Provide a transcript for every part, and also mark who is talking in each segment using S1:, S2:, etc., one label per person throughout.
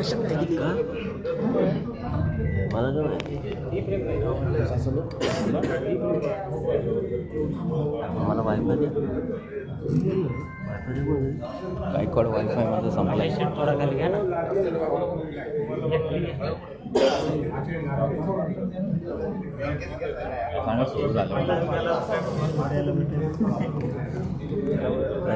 S1: भाषा काय
S2: का? मला काय मला वायफाय द्या
S3: गायकवाड वायफाय माझा संपलाय.
S1: थोडा खाली घ्या ना.
S3: सांगा सुरू झालं.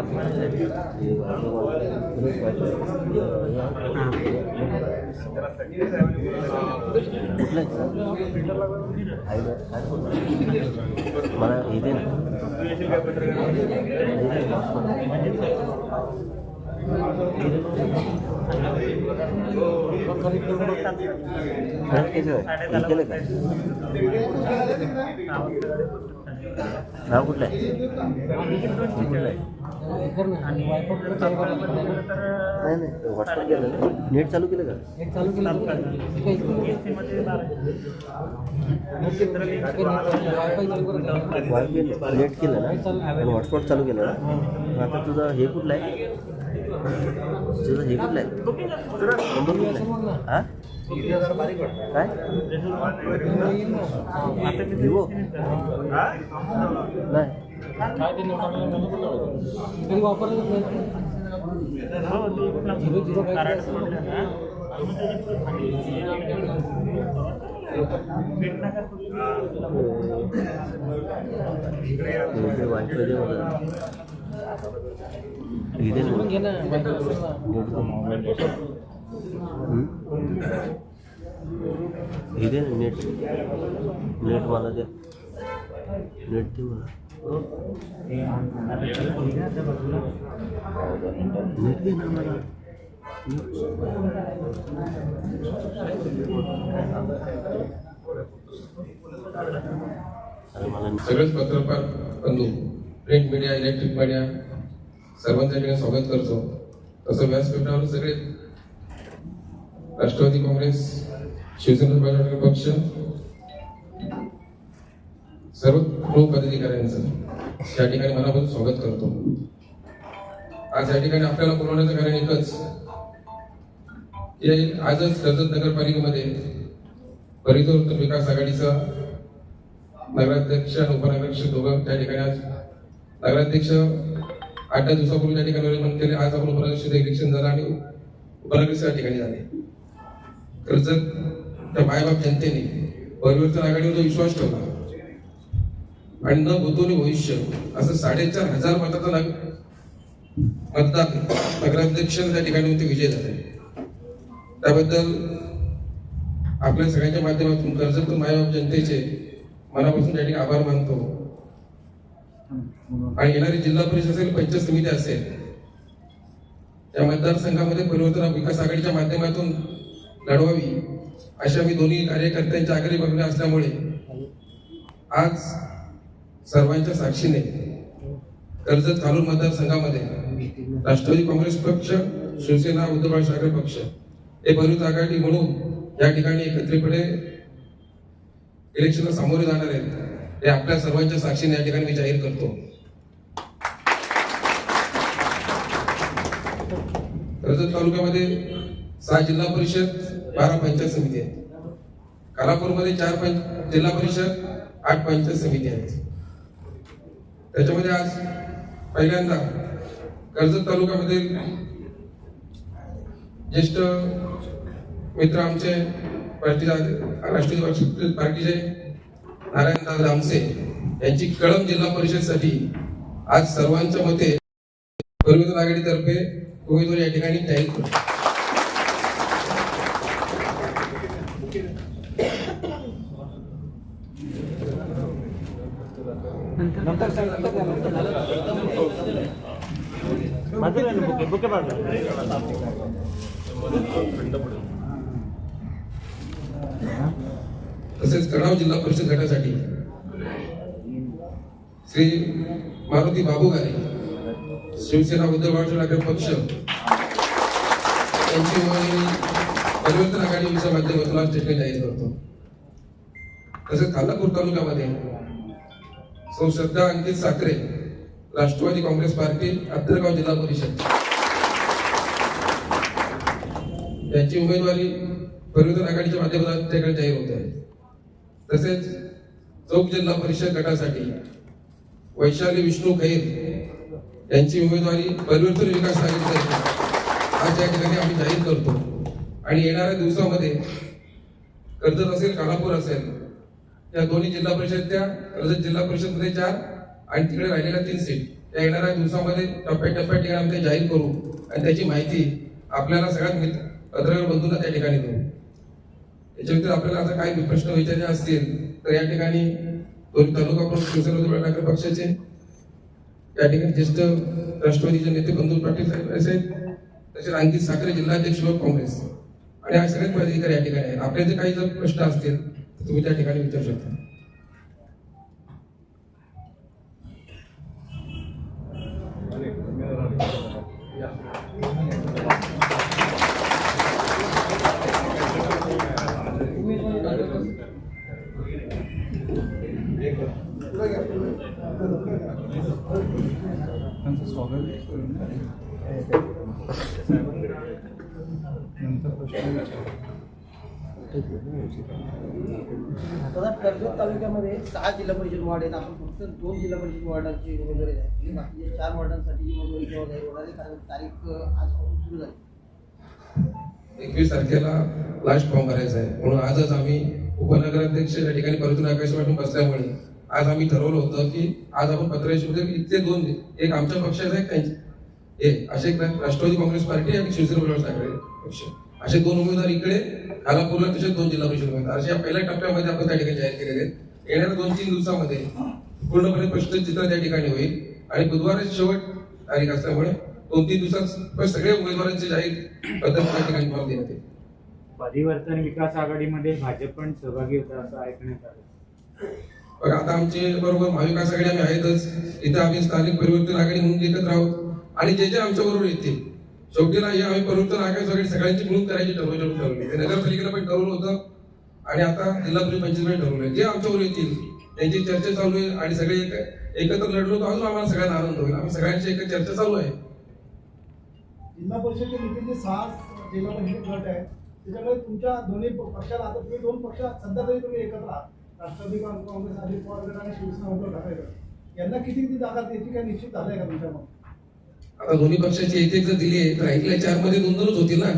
S2: बोलतो? मला हे दे ना केलं काय? हे नाव कुठलं आहे? कुठलं आहे. नाही नाही. व्हॉट्सअप केलं ना? नेट चालू केलं का? वायफाय नेट केलं. ना? आणि हॉटस्पॉट चालू केलं ना? मग आता तुझं हे कुठलं आहे? तुझं हे कुठलं आहे नंबर कुठला आहे हा काय विवो नाही हे वायफाय दे मला हे नेट नेट मला द्या नेट दे मला नेट दे ना मला अरे मला
S4: सगळेच पत्रकार बंधू प्रिंट मीडिया इलेक्ट्रिक मीडिया सर्वांच्या ठिकाणी स्वागत करतो. तसं व्यासपीठावर सगळे राष्ट्रवादी काँग्रेस शिवसेना प्रजासत्ताक पक्ष सर्व प्रमुख पदाधिकाऱ्यांचं या ठिकाणी मनापासून स्वागत करतो. आज या ठिकाणी आपल्याला बोलवण्याचं कारण एकच की आजच कर्जत नगरपालिकेमध्ये परिवर्तन विकास आघाडीचा नगराध्यक्ष आणि उपनगराध्यक्ष दोघं त्या ठिकाणी आज नगराध्यक्ष आठ दहा दिवसापूर्वी त्या ठिकाणी निवडणूक केली आज आपण उपनगराध्यक्ष इलेक्शन झालं आणि उपराध्यक्ष या ठिकाणी झाले. कर्जत त्या मायबाप जनतेने परिवर्तन आघाडीवर जो विश्वास ठेवला आणि न भूतोनी भविष्य असं साडेचार हजार मताचा नग- मतदान नगराध्यक्ष त्या ठिकाणी होते विजय झाले. त्याबद्दल आपल्या सगळ्यांच्या माध्यमातून कर्जत मायबाप जनतेचे मनापासून त्या ठिकाणी आभार मानतो. आणि येणारी जिल्हा परिषद असेल पंचायत समिती असेल त्या मतदारसंघामध्ये परिवर्तन विकास आघाडीच्या माध्यमातून लढवावी अशा मी दोन्ही कार्यकर्त्यांच्या आग्रही मागण्या असल्यामुळे आज सर्वांच्या साक्षीने कर्जत कालूर मतदारसंघामध्ये राष्ट्रवादी काँग्रेस पक्ष शिवसेना उद्धव ठाकरे पक्ष हे परिवर्तन आघाडी म्हणून या ठिकाणी एकत्रितपणे इलेक्शनला सामोरे जाणार आहेत. हे आपल्या सर्वांच्या साक्षीने या ठिकाणी मी जाहीर करतो. कर्जत तालुक्यामध्ये सहा जिल्हा परिषद बारा पंचायत समिती आहेत. कालापूरमध्ये चार पंच जिल्हा परिषद आठ पंचायत समिती आहेत. त्याच्यामध्ये आज पहिल्यांदा कर्जत तालुक्यामध्ये ज्येष्ठ मित्र आमचे पार्टीचे राष्ट्रीय पार्टीचे नारायणदास रामसे यांची कळंब जिल्हा परिषदसाठी आज सर्वांच्या मते परिवर्तन आघाडीतर्फे उमेदवार या ठिकाणी जाहीर करतो तसेच कडाव जिल्हा परिषद गटासाठी श्री मारुती बाबू गारे शिवसेना उद्धव बाळासाहेब ठाकरे पक्ष यांची परिवर्तन आघाडीच्या माध्यमातून आज ठिकाणी जाहीर करतो. तसेच खालापूर तालुक्यामध्ये सौ श्रद्धा अंकित साखरे राष्ट्रवादी काँग्रेस पार्टी अत्तरगाव जिल्हा परिषद. यांची उमेदवारी परिवर्तन आघाडीच्या माध्यमातून जाहीर होत आहे. तसेच चौक जिल्हा परिषद गटासाठी वैशाली विष्णू खैर यांची उमेदवारी परिवर्तन विकास आघाडीसाठी आज या ठिकाणी आम्ही जाहीर करतो. आणि येणाऱ्या दिवसामध्ये कर्जत असेल कालापूर असेल या दोन्ही जिल्हा परिषद त्या कर्जत जिल्हा परिषदमध्ये चार आणि तिकडे राहिलेल्या तीन सीट या येणाऱ्या दिवसामध्ये टप्प्याटप्प्या ठिकाणी आम्ही ते जाहीर करू आणि त्याची माहिती आपल्याला सगळ्यात मित्र पत्रकार बंधूंना त्या ठिकाणी देऊ. याच्या आपल्याला आता काही प्रश्न विचारायचे असतील तर या ठिकाणी दोन तालुका प्रमुख शिवसेना ठाकरे पक्षाचे या ठिकाणी ज्येष्ठ राष्ट्रवादीचे नेते बंधू पाटील साहेब असे तसेच अंकित साखरे जिल्हाध्यक्ष व काँग्रेस. आणि हा सगळ्यात पदाधिकारी या ठिकाणी आहेत. आपले जे काही जर प्रश्न असतील तर तुम्ही त्या ठिकाणी विचारू शकता.
S5: कर्जत तालुक्यामध्ये सहा जिल्हा परिषद वॉर्ड आहेत. आपण फक्त दोन जिल्हा परिषद वॉर्डाची उमेदवारी आहे बाकीचे चार वॉर्डांसाठी उमेदवारी होणार आहे कारण तारीख आजपासून सुरू झाली.
S4: एकवीस तारखेला लास्ट फॉर्म भरायचा आहे. म्हणून आजच आम्ही उपनगराध्यक्ष या ठिकाणी परतून आकाश वाटून बसल्यामुळे आज आम्ही ठरवलं होतं की आज आपण पत्राशिवमध्ये इथले दोन एक आमच्या पक्षाचा एक त्यांचे एक असे एक राष्ट्रवादी काँग्रेस पार्टी आणि शिवसेना ठाकरे पक्ष. असे दोन उमेदवार इकडे खालापूरला तसेच दोन जिल्हा परिषद उमेदवार. अशा पहिल्या टप्प्यामध्ये आपण त्या ठिकाणी जाहीर केलेले आहेत. येणाऱ्या दोन तीन दिवसामध्ये पूर्णपणे प्रश्न चित्र त्या ठिकाणी होईल. आणि बुधवारच शेवट तारीख असल्यामुळे दोन तीन दिवसात सगळे उमेदवारांचे जाहीर पद्धत त्या ठिकाणी तुम्हाला देण्यात येईल.
S1: परिवर्तन विकास आघाडीमध्ये भाजप पण सहभागी होता असं ऐकण्यात आलं.
S4: बघा आता आमचे बरोबर महाविकास आघाडी आम्ही आहेतच. इथे आम्ही स्थानिक परिवर्तन आघाडी म्हणून एकत्र आहोत. आणि जे जे आमच्या बरोबर येतील शेवटीला हे आम्ही परिवर्तन आघाडी आघाडी सगळ्यांची मिळून करायची ठरवलं ठरवली नगरपालिकेला पण ठरवलं होतं. आणि आता जिल्हा परिषद पण ठरवलं. जे आमच्यावर येतील त्यांची चर्चा चालू आहे. आणि सगळे एकत्र लढलो तर अजून आम्हाला सगळ्यांना आनंद होईल. आम्ही सगळ्यांची एक चर्चा चालू आहे.
S6: जिल्हा परिषदेचे निधीचे सहा जिल्हा परिषद गट आहे त्याच्यामुळे तुमच्या दोन्ही पक्षाला आता तुम्ही दोन पक्ष सध्या तरी तुम्ही एकत्र आहात. राष्ट्रवादी काँग्रेस अजित पवार गट आणि शिवसेना उद्धव ठाकरे गट. यांना किती किती जागा द्यायची काय निश्चित झालंय का तुमच्या मग
S4: आता दोन्ही पक्षाची एक एक जर दिली आहे तर ऐकल्या चारमध्ये दोन दोनच होतील ना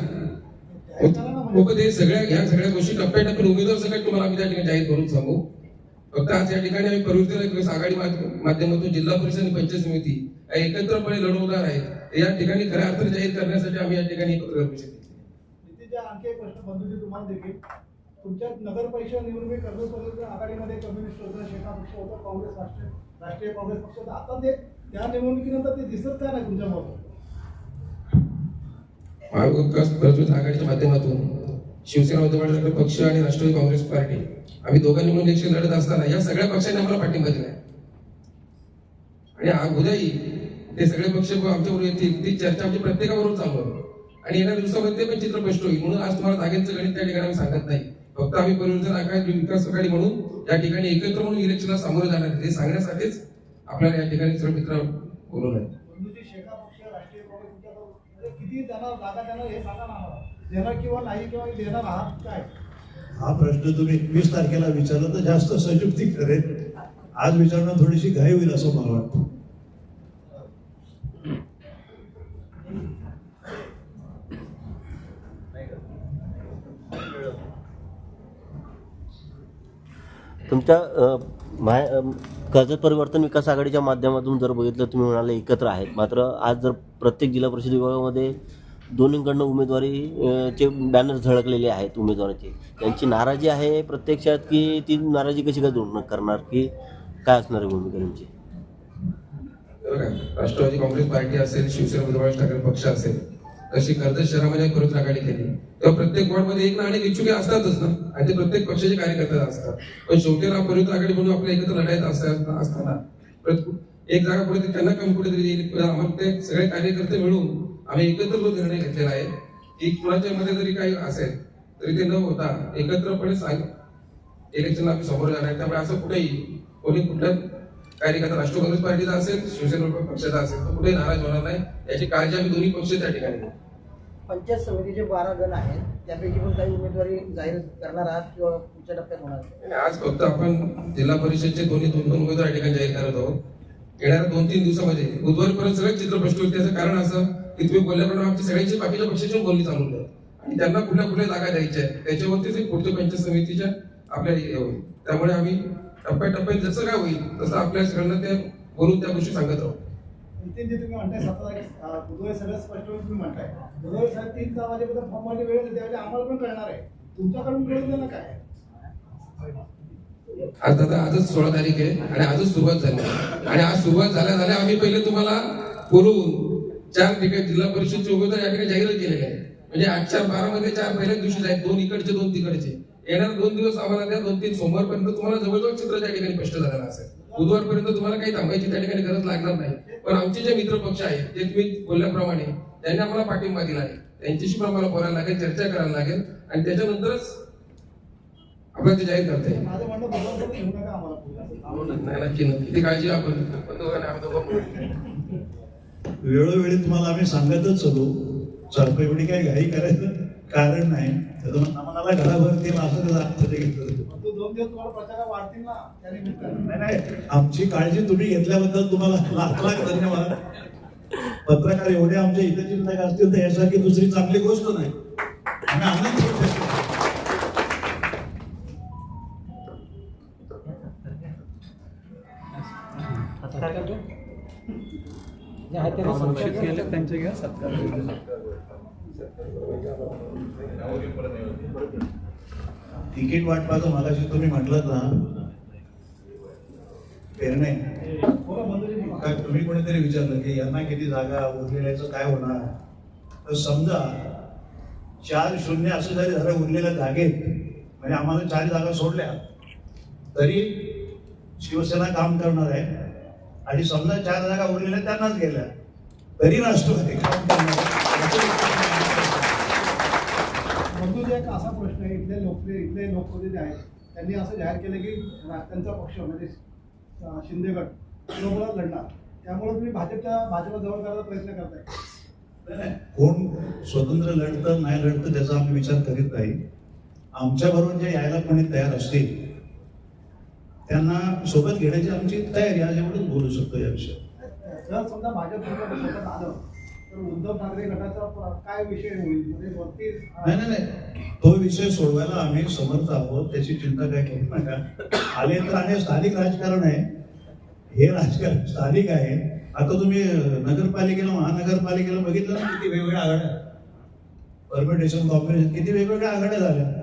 S4: लोक ते सगळ्या ह्या सगळ्या गोष्टी टप्प्याटप्प्याने उमेदवार सगळ्यात तुम्हाला आम्ही त्या ठिकाणी जाहीर करून सांगू. फक्त आज या ठिकाणी आम्ही परिवर्तन आघाडी माध्य- माध्यमातून जिल्हा परिषद आणि पंचायत समिती एकत्रपणे लढवणार आहेत या ठिकाणी खऱ्या अर्थाने जाहीर करण्यासाठी आम्ही या ठिकाणी.
S6: नितीचे आणखी एक प्रश्न बंधूजी तुम्हाला देखील तुमच्या नगर परिषद निवडणुकीत कर्जत परिवर्तन आघाडीमध्ये कम्युनिस्ट होतं शेका पक्ष होतं काँग्रेस राष्ट्रीय राष्ट्रीय काँग्रेस पक्ष होतं. आता ते त्या निवडणुकीनंतर ते दिसत का नाही तुमच्या मग
S4: आघाडीच्या माध्यमातून शिवसेना उद्धव पक्ष आणि राष्ट्रवादी काँग्रेस पार्टी. आम्ही दोघांनी मिळून इलेक्शन लढत असताना या सगळ्या पक्षांनी आम्हाला पाठिंबा दिलाय. आणि आ- उद्याही ते सगळे पक्ष आमच्याबरोबर येतील ती चर्चा आमची प्रत्येकाबरोबर चालू आहे. आणि येणाऱ्या दिवसामध्ये ते पण चित्र स्पष्ट होईल. म्हणून आज तुम्हाला धाग्यांचं गणित त्या ठिकाणी सांगत नाही. फक्त आम्ही परिवर्तन आघाडी विकास आघाडी म्हणून या ठिकाणी एकत्र म्हणून इलेक्शनला सामोरे जाणार आहे. हे सांगण्यासाठीच आपल्याला या ठिकाणी सर्व मित्र बोलवलं आहे.
S6: बंधूजी शेका पक्ष राष्ट्रीय काँग्रेस तुमच्याबरोबर किती देणार जागा देणार सांगा ना आम्हाला. देणार किंवा नाही किंवा देणार आहात काय?
S7: हा प्रश्न तुम्ही एकवीस तारखेला विचारला तर जास्त संयुक्ती करेल आज विचारणं थोडीशी घाई होईल असं मला वाटतं.
S2: तुमच्या माय कर्जत परिवर्तन विकास आघाडीच्या माध्यमातून जर बघितलं तुम्ही म्हणाले एकत्र आहेत. मात्र आज जर प्रत्येक जिल्हा परिषद विभागामध्ये दोन्हीकडनं उमेदवारी चे बॅनर झळकलेले आहेत उमेदवाराचे. त्यांची नाराजी आहे प्रत्यक्षात की ती नाराजी कशी काय दूर करणार? की काय असणार आहे भूमिका त्यांची
S4: राष्ट्रवादी काँग्रेस पार्टी असेल शिवसेना उद्धव ठाकरे पक्ष असेल तशी कर्जत शहरामध्ये परिवर्तन आघाडी केली? तेव्हा प्रत्येक वॉर्डमध्ये एक ना अनेक इच्छुक असतातच ना आणि ते प्रत्येक पक्षाचे कार्यकर्ते असतात पण शेवटी पर्यंत परिवर्तन आघाडी म्हणून आपल्या एकत्र लढायचं असता- असताना एक जागा पुढे त्यांना कमी कुठेतरी येईल आम्हाला ते सगळे कार्यकर्ते मिळून आम्ही एकत्र तो निर्णय घेतलेला आहे की कुणाच्या मध्ये जरी काही असेल तरी ते न होता एकत्रपणे सांग इलेक्शनला आम्ही समोर जाणार आहे. त्यामुळे असं कुठेही कोणी कुठल्या कार्यकर्ता राष्ट्रीय काँग्रेस पार्टीचा असेल शिवसेना पक्षाचा असेल तर कुठेही नाराज होणार नाही याची काळजी आम्ही दोन्ही पक्ष त्या ठिकाणी घेऊ.
S5: पंचायत समितीचे बारा गण आहेत. त्यापैकी पण काही उमेदवारी जाहीर करणार आहात किंवा पुढच्या टप्प्यात होणार
S4: आज फक्त आपण जिल्हा परिषदचे दोन्ही दोन दोन उमेदवार ठिकाणी जाहीर करत आहोत. येणाऱ्या दोन तीन दिवसामध्ये बुधवारपर्यंत सगळं चित्र स्पष्ट होईल. त्याचं कारण असं की तुम्ही बोलल्याप्रमाणे आमची सगळ्यांची बाकीच्या पक्षाची बोलणी चालू आहे आणि त्यांना कुठल्या कुठल्या जागा द्यायच्या आहेत? त्याच्यावरतीच एक पुढच्या पंचायत समितीच्या आपल्या होईल. त्यामुळे आम्ही टप्प्याटप्प्यात जसं काय होईल तसं आपल्या सगळ्यांना ते बोलून त्या गोष्टी सांगत आहोत.
S6: इथे जे तुम्ही म्हणताय सतरा बुधवारी सगळं स्पष्ट होईल तुम्ही म्हणताय बुधवारी साहेब तीन सहा वाजेपर्यंत फॉर्ममध्ये वेळ त्यावेळी आम्हाला पण कळणार आहे तुमच्याकडून कळून देणं काय
S4: आज दादा आजच सोळा तारीख आहे आणि आजच सुरुवात झाली. आणि आज सुरुवात झाल्या झाल्या आम्ही पहिले तुम्हाला बोलवून चार ठिकाणी जिल्हा परिषद उमेदवार या ठिकाणी जाहीर केलेले आहे. म्हणजे आजच्या बारा मध्ये चार पहिल्याच दिवशी आहेत दोन इकडचे दोन तिकडचे. येणार दोन दिवस आम्हाला द्या दोन तीन सोमवारपर्यंत तुम्हाला जवळजवळ चित्र त्या ठिकाणी स्पष्ट झालेलं असेल. बुधवारपर्यंत तुम्हाला काही थांबायची त्या ठिकाणी गरज लागणार नाही. पण आमचे जे मित्र पक्ष आहेत जे तुम्ही बोलल्याप्रमाणे त्यांनी आम्हाला पाठिंबा दिला आहे. त्यांच्याशी पण आम्हाला बोलायला लागेल चर्चा करायला लागेल आणि त्याच्यानंतरच आपल्याला ते जाहीर करता येईल नक्की नक्की. ती काळजी आपण. आपण.
S7: वेळोवेळी तुम्हाला आम्ही सांगतच चलो चालतो एवढी काही घाई करायचं कारण नाही. त्यातून आम्हाला घराभर ते असं घेतलं
S6: दोन दिवस तुम्हाला प्रचार वाढतील ना त्या निमित्तानं
S7: नाही नाही. आमची काळजी तुम्ही घेतल्याबद्दल तुम्हाला लाख लाख धन्यवाद. पत्रकार एवढे आमच्या हितचिंतक असतील तर यासारखी दुसरी चांगली गोष्ट नाही. आम्ही आनंद घेऊ शकतो.
S8: त्यांचे घ्या सत्कार
S7: तिकीट वाटपाचं मगाशी तुम्ही म्हटलं ना. पेरणे. काय तुम्ही कोणीतरी विचारलं की यांना किती जागा उरलेल्याचं काय होणार? तर समजा चार शून्य असं जरी झालं उरलेल्या जागेत म्हणजे आम्हाला चार जागा सोडल्या तरी शिवसेना काम करणार आहे. आणि समजा चार जागा उरलेल्या त्यांनाच गेल्या तरी राष्ट्रवादी काम करणार आहे.
S6: मंजूर एक असा इथले लोक इथले लोकप्रतिनिधी आहेत त्यांनी असं जाहीर केलं की त्यांचा पक्ष म्हणजे शिंदे गट बरोबर लढणार. त्यामुळे तुम्ही भाजपच्या भाजपला जवळ करायचा प्रयत्न करताय.
S7: कोण स्वतंत्र लढतं नाही लढतं त्याचा आम्ही विचार करीत नाही. आमच्या बरोबर जे यायला कोणी तयार असतील त्यांना सोबत घेण्याची आमची तयारी आज एवढंच बोलू शकतो या विषयात
S6: जर समजा भाजप आलं उद्धव ठाकरे गटाचा काय विषय होईल? म्हणजे
S7: नाही नाही नाही. तो विषय सोडवायला आम्ही समर्थ आहोत. त्याची चिंता काय करू नका. आले तर आणि स्थानिक राजकारण आहे. हे राजकारण स्थानिक आहे. आता तुम्ही नगरपालिकेला महानगरपालिकेला बघितलं ना किती वेगवेगळ्या आघाड्या परमिटेशन कॉर्पोरेशन किती वेगवेगळ्या आघाड्या झाल्या?